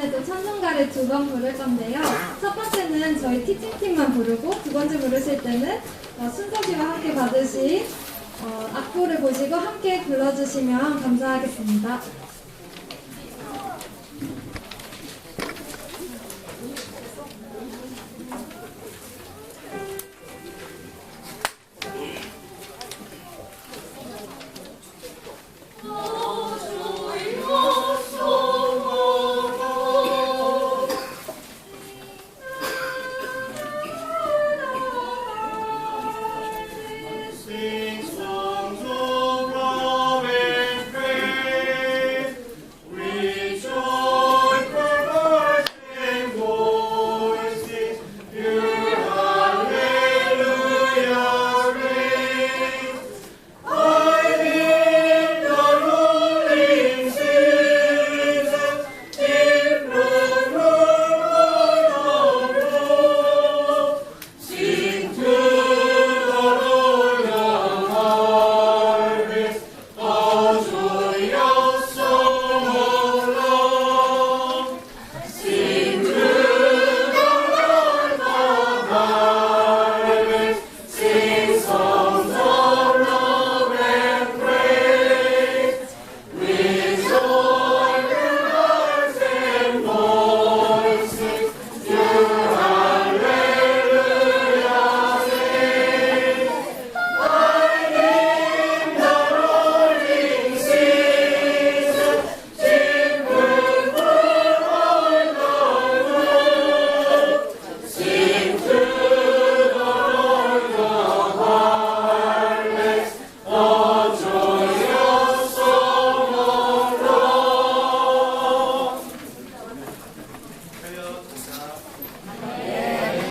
이번에도 찬송가를 두 번 부를 건데요. 첫 번째는 저희 티칭팀만 부르고 두 번째 부르실 때는 어, 순서기와 함께 받으신 어, 악보를 보시고 함께 불러주시면 감사하겠습니다.